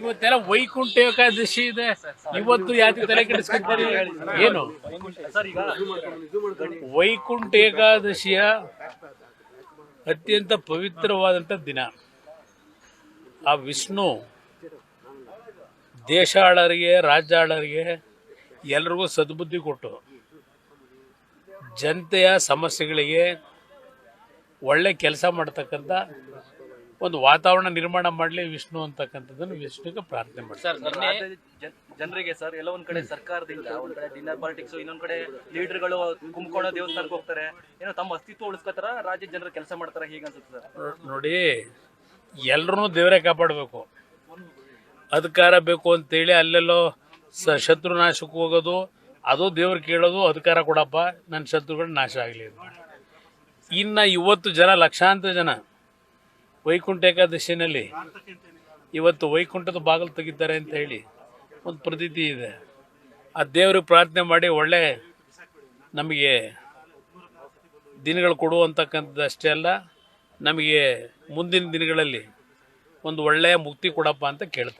ಇವತ್ತೆಲ್ಲ ವೈಕುಂಠ ಏಕಾದಶಿ ಇದೆ. ಇವತ್ತು ಯಾಕೆ ತಲೆ ಕೆಡಿಸ್ಕೊಂಡ್ರಿ? ಏನು? ವೈಕುಂಠ ಏಕಾದಶಿಯ ಅತ್ಯಂತ ಪವಿತ್ರವಾದಂತ ದಿನ. ಆ ವಿಷ್ಣು ದೇಶಾಳರಿಗೆ ರಾಜ್ಯ ಆಳರಿಗೆ ಎಲ್ರಿಗೂ ಸದ್ಬುದ್ಧಿ ಕೊಟ್ಟು ಜನತೆಯ ಸಮಸ್ಯೆಗಳಿಗೆ ಒಳ್ಳೆ ಕೆಲಸ ಮಾಡ್ತಕ್ಕಂಥ ಒಂದು ವಾತಾವರಣ ನಿರ್ಮಾಣ ಮಾಡಲಿ ವಿಷ್ಣು ಅಂತಕ್ಕಂಥದ್ದನ್ನು ವಿಷ್ಣುಗೆ ಪ್ರಾರ್ಥನೆ ಮಾಡ್ತಾರೆ ಸರ್ ಜನರಿಗೆ ಸರ್ ಎಲ್ಲ ಒಂದ್ ಕಡೆ ಸರ್ಕಾರದಿಂದ ಒಂದ್ ಕಡೆ ಡಿನ್ನರ್ ಪಾಲಿಟಿಕ್ಸ್ ಇನ್ನೊಂದ್ ಕಡೆ ಲೀಡರ್ಗಳು ಕುಂಭಕೋಣ ದೇವಸ್ಥಾನಕ್ಕೆ ಹೋಗ್ತಾರೆ. ಏನೋ ತಮ್ಮ ಅಸ್ತಿತ್ವ ಉಳಿಸ್ಕೋತಾರ ರಾಜ್ಯ ಜನರು ಕೆಲಸ ಮಾಡ್ತಾರೆ ಹೀಗ ಅನ್ಸುತ್ತೆ ಸರ್? ನೋಡಿ ಎಲ್ಲರೂ ದೇವರೇ ಕಾಪಾಡಬೇಕು. ಅಧಿಕಾರ ಬೇಕು ಅಂತೇಳಿ ಅಲ್ಲೆಲ್ಲೋ ಸ ಶತ್ರು ನಾಶಕ್ಕೆ ಹೋಗೋದು ಅದು ದೇವ್ರು ಕೇಳೋದು ಅಧಿಕಾರ ಕೊಡಪ್ಪ ನನ್ನ ಶತ್ರುಗಳು ನಾಶ ಆಗಲಿ ಇನ್ನು ಇವತ್ತು ಜನ ಲಕ್ಷಾಂತರ ಜನ ವೈಕುಂಠ ಏಕಾದಶಿನಲ್ಲಿ ಇವತ್ತು ವೈಕುಂಠದ ಬಾಗಿಲು ತೆಗಿತಾರೆ ಅಂತ ಹೇಳಿ ಒಂದು ಪ್ರತೀತಿ ಇದೆ. ಆ ದೇವರಿಗೆ ಪ್ರಾರ್ಥನೆ ಮಾಡಿ ಒಳ್ಳೆ ನಮಗೆ ದಿನಗಳು ಕೊಡು ಅಂತಕ್ಕಂಥದ್ದು ಅಷ್ಟೇ ಅಲ್ಲ, ನಮಗೆ ಮುಂದಿನ ದಿನಗಳಲ್ಲಿ ಒಂದು ಒಳ್ಳೆಯ ಮುಕ್ತಿ ಕೊಡಪ್ಪ ಅಂತ ಕೇಳ್ತಾರೆ